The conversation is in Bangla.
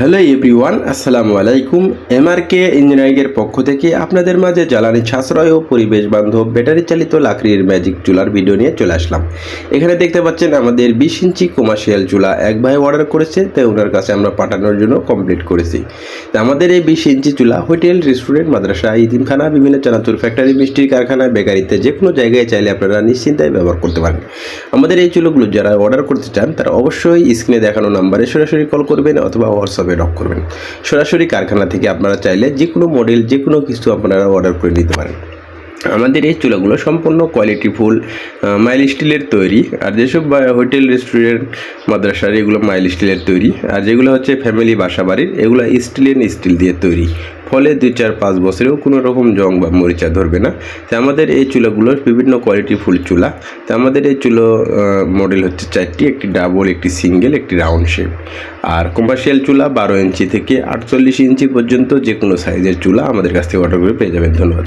হ্যালো এভরিওয়ান আসসালামু আলাইকুম এমআরকে ইঞ্জিনিয়ারিংয়ের পক্ষ থেকে আপনাদের মাঝে জ্বালানি সাশ্রয় ও পরিবেশ বান্ধব ব্যাটারি চালিত লাকড়ির ম্যাজিক চুলার ভিডিও নিয়ে চলে আসলাম। এখানে দেখতে পাচ্ছেন আমাদের বিশ ইঞ্চি কমার্শিয়াল চুলা এক ভাই অর্ডার করেছে তাই ওনার কাছে আমরা পাঠানোর জন্য কমপ্লিট করেছি। তা আমাদের এই বিশ ইঞ্চি চুলা হোটেল রেস্টুরেন্ট মাদ্রাসা, ইতিমখানা, বিভিন্ন চানাচুর ফ্যাক্টরি মিষ্টির কারখানা বেকারিতে যে কোনো জায়গায় চাইলে আপনারা নিশ্চিন্তায় ব্যবহার করতে পারেন। আমাদের এই চুলোগুলো যারা অর্ডার করতে চান, তারা অবশ্যই স্ক্রিনে দেখানো নাম্বারে সরাসরি কল করবেন অথবা হোয়াটসঅ্যাপে নক করবেন। সরাসরি কারখানা থেকে আপনারা চাইলে যে কোনো মডেল যে কোনো কিছু আপনারা অর্ডার করে নিতে পারেন। আমাদের এই চুলাগুলো সম্পূর্ণ কোয়ালিটিফুল মাইল স্টিলের তৈরি। আর যেসব হোটেল রেস্টুরেন্ট মাদ্রাসার এগুলো মাইল স্টিলের তৈরি। আর যেগুলো হচ্ছে ফ্যামিলি বাসা বাড়ির এগুলো স্টিলের স্টিল দিয়ে তৈরি। ফলে দুই চার পাঁচ বছরেও কোনো রকম জং বা মরিচা ধরবে না। তো আমাদের এই চুলাগুলো বিভিন্ন কোয়ালিটি ফুল চুলা। তো আমাদের এই চুলো মডেল হচ্ছে চারটি, একটি ডাবল একটি সিঙ্গেল একটি রাউন্ড শেপ আর কমার্শিয়াল চুলা বারো ইঞ্চি থেকে আটচল্লিশ ইঞ্চি পর্যন্ত যে কোনো সাইজের চুলা আমাদের কাছ থেকে অর্ডার করে পেয়ে যাবেন। ধন্যবাদ